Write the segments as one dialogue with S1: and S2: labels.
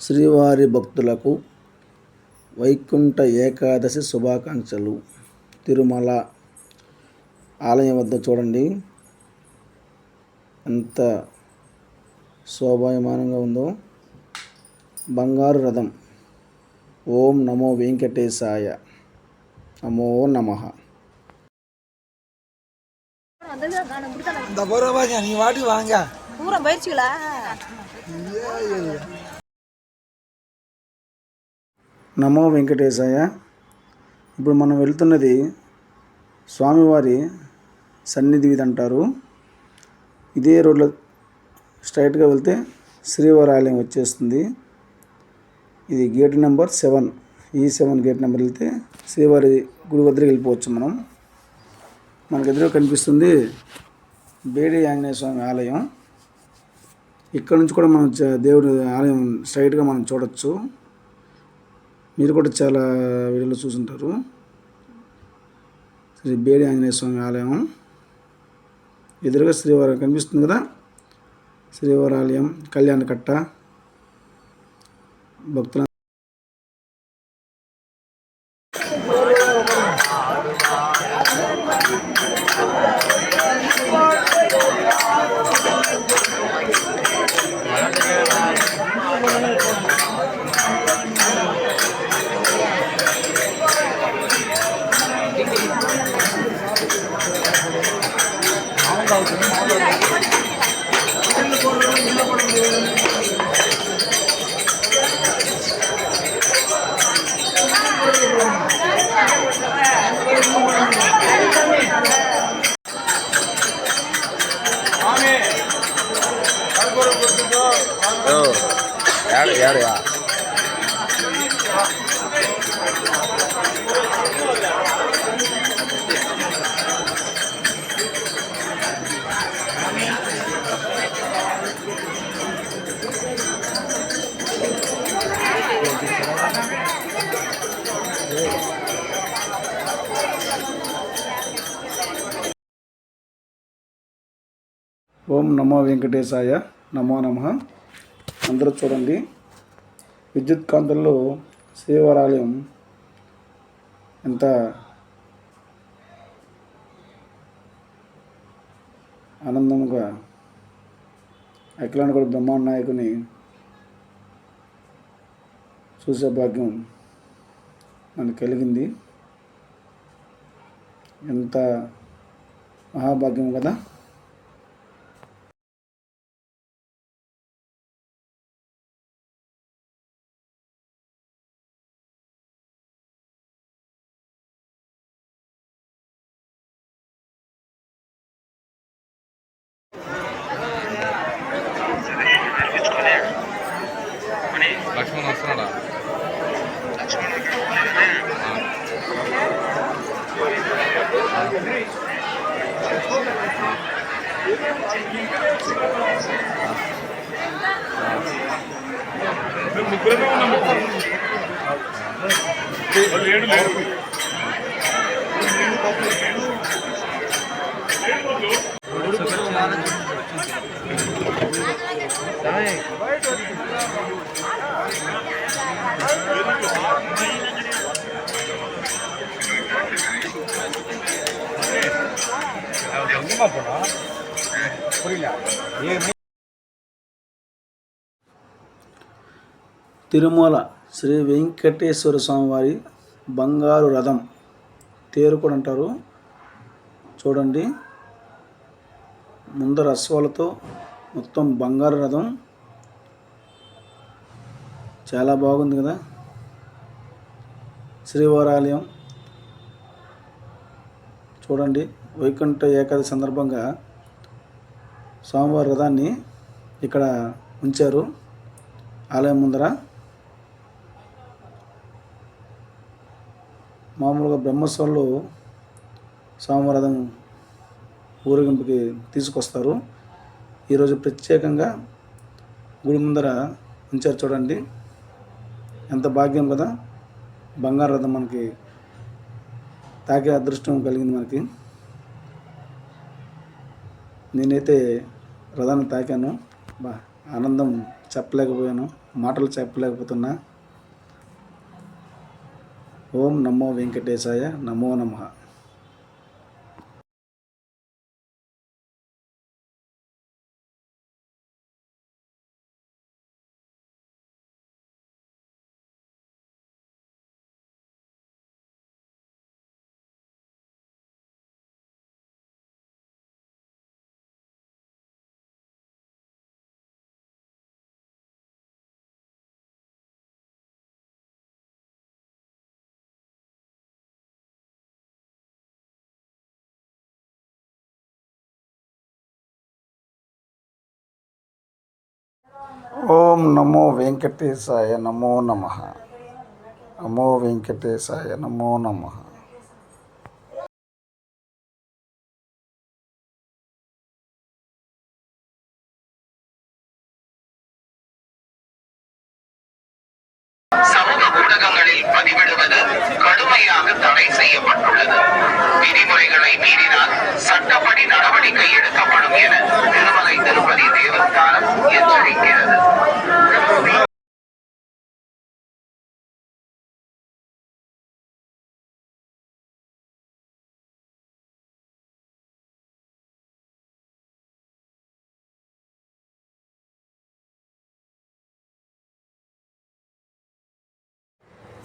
S1: శ్రీవారి భక్తులకు వైకుంఠ ఏకాదశి శుభాకాంక్షలు తిరుమల ఆలయం వద్ద చూడండి ఎంత శోభాయమానంగా ఉందో బంగారు రథం ఓం నమో వెంకటేశాయ నమో నమః
S2: இந்த பரவாயில்ல நீ வாட்டி வாங்க
S3: தூரம் போயிடுச்சுங்களா
S1: నమో వెంకటేశాయ ఇప్పుడు మనం వెళ్తున్నది స్వామివారి సన్నిధి వీధి అంటారు. ఇదే రోడ్లో స్ట్రైట్గా వెళ్తే శ్రీవారి ఆలయం వచ్చేస్తుంది. ఇది గేట్ నెంబర్ సెవెన్. ఈ సెవెన్ గేట్ నెంబర్ వెళ్తే శ్రీవారి గుడి వద్దకు వెళ్ళిపోవచ్చు మనం. మనకు ఎదురుగా కనిపిస్తుంది బేడి ఆంజనేయ స్వామి ఆలయం. ఇక్కడ నుంచి కూడా మనం దేవుడి ఆలయం స్ట్రైట్గా మనం చూడొచ్చు. మీరు కూడా చాలా వీడియోలో చూసుంటారు. శ్రీ బేడి ఆంజనేయ స్వామి ఆలయం. ఎదురుగా శ్రీవారం కనిపిస్తుంది కదా? శ్రీవారి ఆలయం కళ్యాణ కట్ట భక్తుల నమో వెంకటేశాయ నమో నమ. అందరూ చూడండి. విద్యుత్ కాంతుల్లో శ్రీవారాలయం ఎంత ఆనందంగా అఖిలాండ కూడా బ్రహ్మాండ నాయకుని చూసే భాగ్యం మనకు కలిగింది. ఎంత మహాభాగ్యం కదా.
S4: తిరుమల శ్రీ వెంకటేశ్వర స్వామివారి బంగారు రథం తేరు కూడా అంటారు. చూడండి. ముందర అశ్వాలతో మొత్తం బంగారు రథం. చాలా బాగుంది కదా. శ్రీవారాలయం. చూడండి. వైకుంఠ ఏకాదశి సందర్భంగా స్వామివారి రథాన్ని ఇక్కడ ఉంచారు. ఆలయం ముందర. మామూలుగా బ్రహ్మోత్సవాల్లో సోమవారం రథం ఊరేగింపుకి తీసుకొస్తారు. ఈరోజు ప్రత్యేకంగా గుడి ముందర ఉంచారు చూడండి. ఎంత భాగ్యం కదా! బంగారు రథం మనకి తాకే అదృష్టం కలిగింది మనకి. నేనైతే రథాన్ని తాకాను. బా ఆనందం చెప్పలేకపోయాను
S1: మాటలు చెప్పలేకపోతున్నా. ఓం నమో వెంకటేశాయ నమో నమః. ఓం నమో వెంకటేశాయ నమో నమ. నమో వెంకటేశాయ నమో నమః.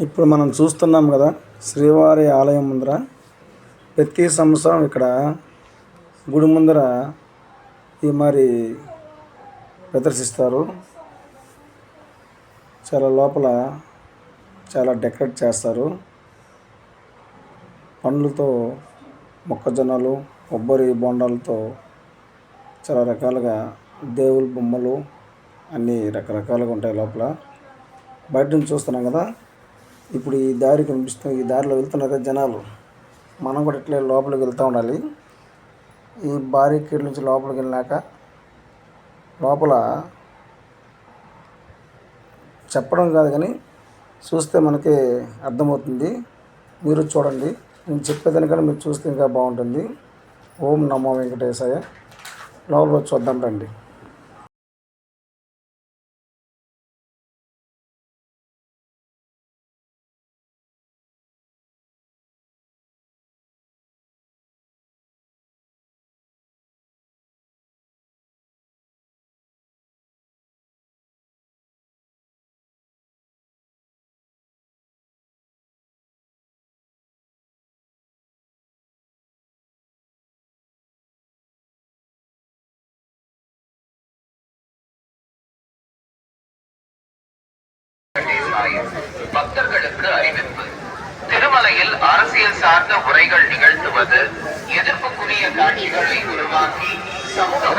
S1: ఇప్పుడు మనం చూస్తున్నాం కదా శ్రీవారి ఆలయం ముందర ప్రతి సంవత్సరం ఇక్కడ గుడి ముందర ఈ మరి ప్రదర్శిస్తారు. చాలా లోపల చాలా డెకరేట్ చేస్తారు. పండ్లతో మొక్కజొన్నలు కొబ్బరి బొండాలతో చాలా రకాలుగా దేవుళ్ళ బొమ్మలు అన్నీ రకరకాలుగా ఉంటాయి లోపల. బయట నుంచి చూస్తున్నాం కదా ఇప్పుడు ఈ దారి కనిపిస్తుంది ఈ దారిలో వెళ్తున్నారు కదా జనాలు. మనం కూడా ఇట్లే లోపలికి వెళ్తూ ఉండాలి. ఈ బారికేడ్ నుంచి లోపలికి వెళ్ళినాక లోపల చెప్పడం కాదు కానీ చూస్తే మనకి అర్థమవుతుంది. మీరు చూడండి. నేను చెప్పేదానికన్నా మీరు చూస్తే ఇంకా బాగుంటుంది. ఓం నమో వెంకటేశాయ. లోపల చూద్దాం రండి.
S5: பக்தர்களுக்கு அறிவிப்பு. திருமலையில் அரசியல் சார்ந்த உரைகள் நிகழ்த்துவது எதிர்ப்புக்குரிய காட்சிகளை உருவாக்கி சமூக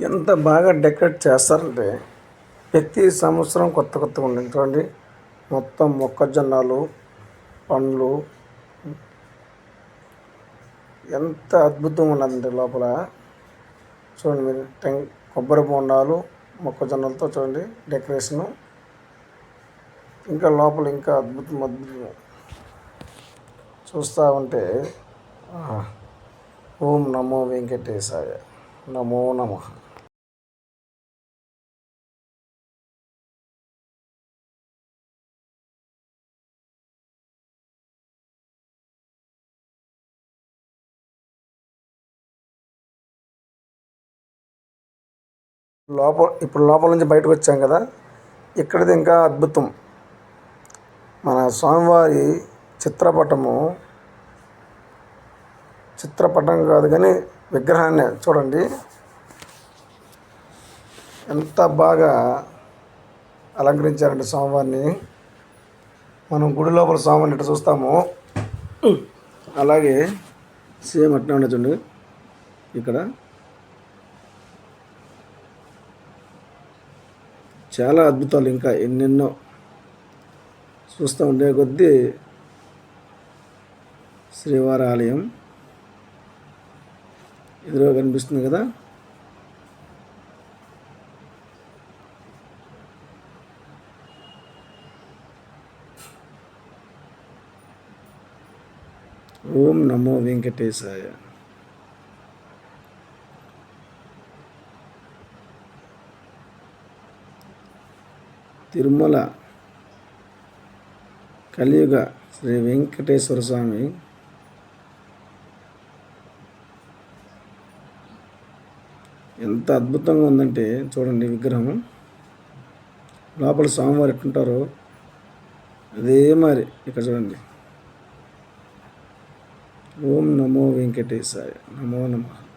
S1: ఎంత బాగా డెకరేట్ చేస్తారంటే ప్రతి సంవత్సరం కొత్త కొత్త ఉండించండి మొత్తం మొక్కజొన్నలు పండ్లు. ఎంత అద్భుతంగా ఉన్నదండి లోపల చూడండి మీరు. టెం కొబ్బరి బొండాలు మొక్కజొన్నలతో చూడండి డెకరేషను. ఇంకా లోపల ఇంకా అద్భుతం అద్భుతం. చూస్తూ ఉంటే ఓం నమో వెంకటేశాయ. నమో నమః. లోపల ఇప్పుడు లోపల నుంచి బయటకు వచ్చాం కదా ఇక్కడిది ఇంకా అద్భుతం. మన స్వామివారి చిత్రపటము చిత్రపటం కాదు కానీ విగ్రహాన్ని చూడండి. ఎంత బాగా అలంకరించారంటే స్వామివారిని. మనం గుడి లోపల స్వామివారిని ఇట్లా చూస్తాము అలాగే సేమ్ అట్లా ఉండదు చూడండి. ఇక్కడ చాలా అద్భుతాలు ఇంకా ఎన్నెన్నో చూస్తూ ఉండే కొద్దీ శ్రీవారి ఆలయం ఎదురుగా కనిపిస్తుంది కదా. ఓం నమో వెంకటేశాయ. తిరుమల కలియుగ శ్రీ వెంకటేశ్వర స్వామి ఎంత అద్భుతంగా ఉందంటే చూడండి విగ్రహం. లోపల స్వామివారు ఎట్టుంటారో అదే మరి ఇక్కడ చూడండి. ఓం నమో వెంకటేశాయ నమో నమః.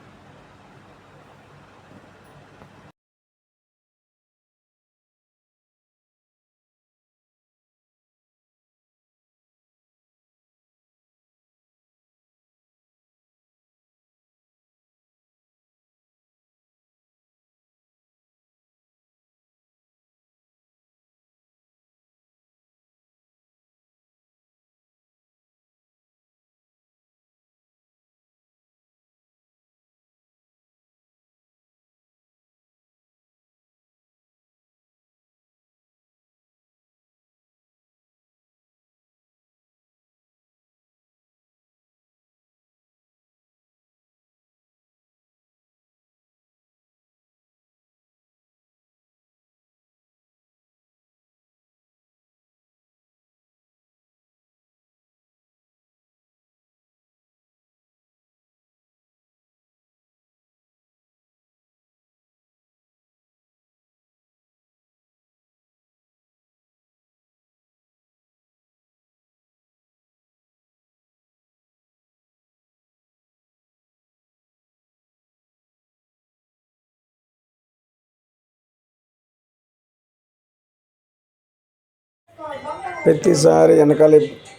S1: ప్రతిసారి వెనకాల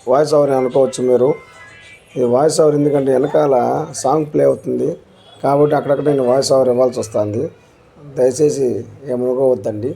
S1: వాయిస్ ఓవర్ అనుకోవచ్చు మీరు. ఇది వాయిస్ ఓవర్ ఎందుకంటే వెనకాల సాంగ్ ప్లే అవుతుంది. కాబట్టి అక్కడక్కడ నేను వాయిస్ ఓవర్ ఇవ్వాల్సి వస్తుంది. దయచేసి ఏమనుకోవద్దండి.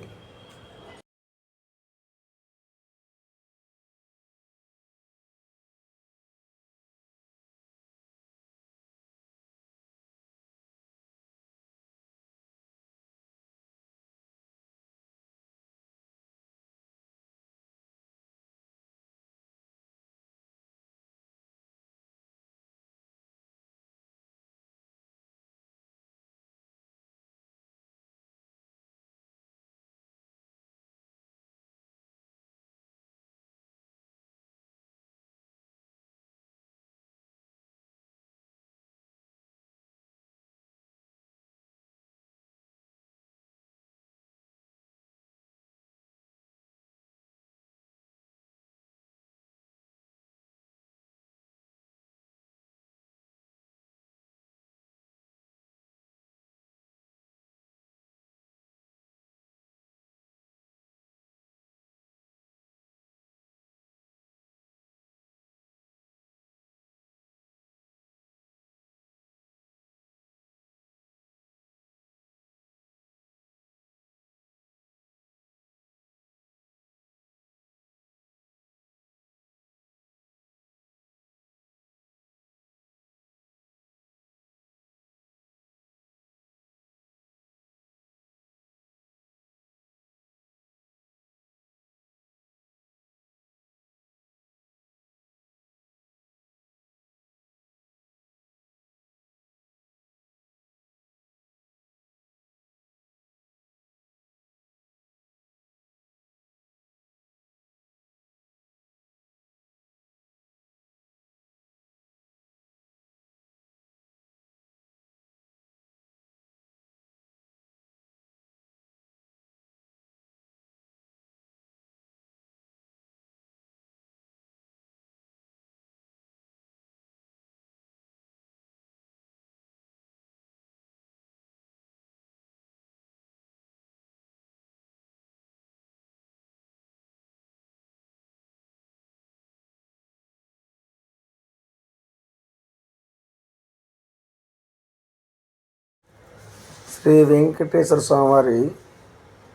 S1: శ్రీ వెంకటేశ్వర స్వామివారి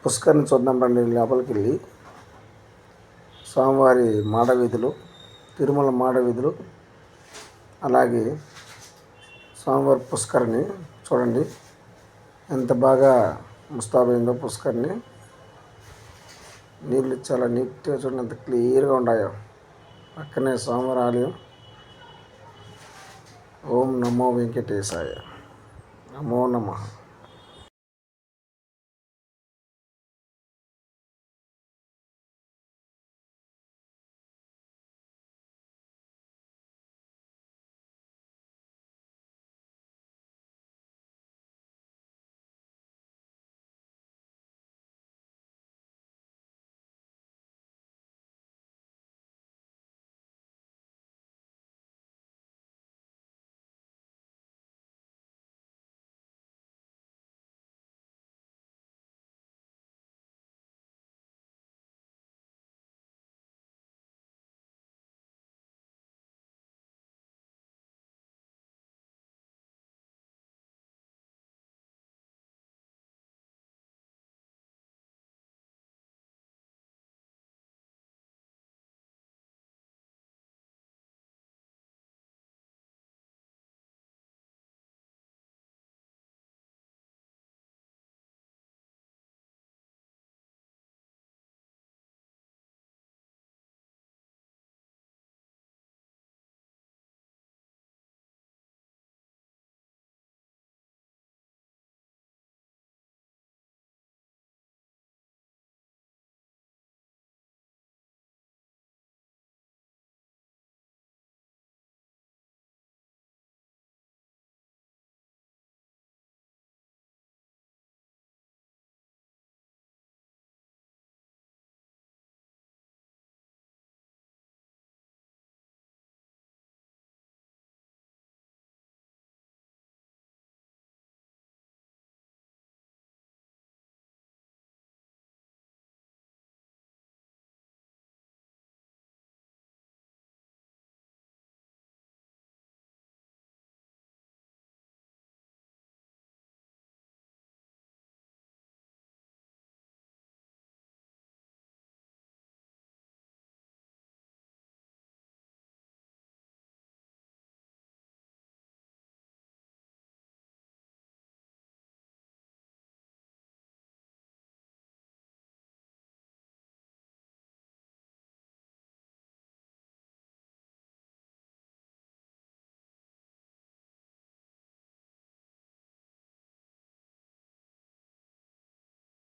S1: పుష్కరిని చూద్దాం రండి లోపలికి వెళ్ళి స్వామివారి మాడవీధులు తిరుమల మాడవీధులు అలాగే స్వామివారి పుష్కరిని చూడండి. ఎంత బాగా ముస్తాబైందో పుష్కరిని నీళ్ళు చాలా నీట్గా చూడండి ఎంత క్లియర్గా ఉన్నాయో. పక్కనే స్వామివారి ఆలయం. ఓం నమో వెంకటేశాయ. నమో నమః.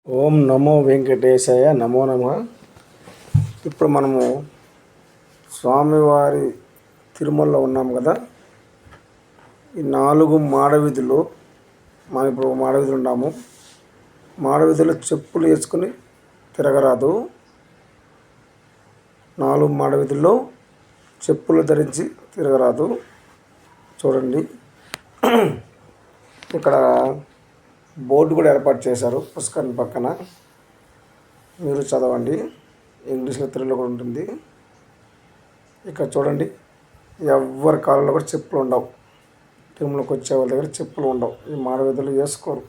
S1: ఓం నమో వెంకటేశాయ నమో నమ. ఇప్పుడు మనము స్వామివారి తిరుమలలో ఉన్నాము కదా. ఈ నాలుగు మాడవీధులు మనం ఇప్పుడు మాడవీధులు ఉన్నాము. మాడవీధులు చెప్పులు వేసుకుని తిరగరాదు. నాలుగు మాడవీధుల్లో చెప్పులు ధరించి తిరగరాదు. చూడండి. ఇక్కడ బోర్డు కూడా ఏర్పాటు చేశారు. పుష్కరిణి పక్కన. మీరు చదవండి. ఇంగ్లీష్లో తెలుగులో కూడా ఉంటుంది. ఇక్కడ చూడండి. ఎవరి కాలంలో కూడా చెప్పులు ఉండవు. టీంలోకి వచ్చే వాళ్ళ దగ్గర చెప్పులు ఉండవు. ఈ మాడవీధులు వేసుకోరు.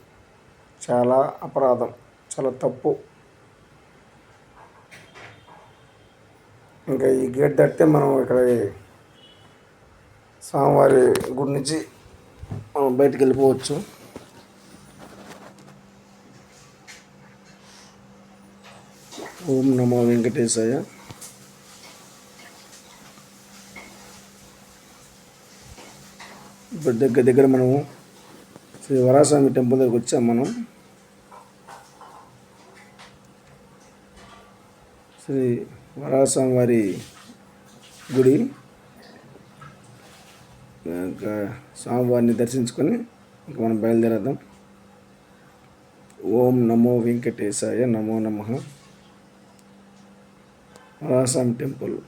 S1: చాలా అపరాధం. చాలా తప్పు. ఇంకా ఈ గేట్ దాటితే మనం ఇక్కడ స్వామివారి గుడి నుంచి మనం బయటకు వెళ్ళిపోవచ్చు. ఓం నమో వెంకటేశాయ. ఇప్పుడు దగ్గర దగ్గర మనము శ్రీ వరాస్వామి టెంపుల్ దగ్గరకు వచ్చాం మనం. శ్రీ వరాస్వామి వారి గుడి. ఇంకా స్వామివారిని దర్శించుకొని ఇంకా మనం బయలుదేరేద్దాం. ఓం నమో వెంకటేశాయ నమో నమః. వరాసం టెంపుల్.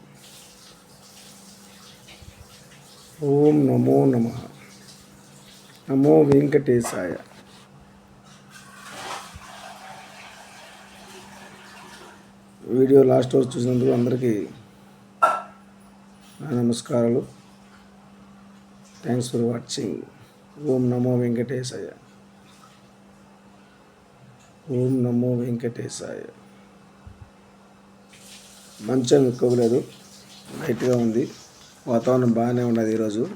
S1: ఓం నమో నమ. నమో వెంకటేశాయ. వీడియో లాస్ట్ వరకు చూసినందుకు అందరికీ నా నమస్కారాలు. థ్యాంక్స్ ఫర్ వాచింగ్ ఓం నమో వెంకటేశాయ. ఓం నమో వెంకటేశాయ. మంచం ఎక్కువలేదు. లైట్గా ఉంది. వాతావరణం బాగానే ఉన్నది ఈరోజు.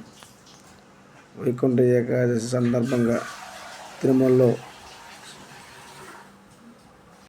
S1: వైకుంఠ ఏకాదశి సందర్భంగా తిరుమలలో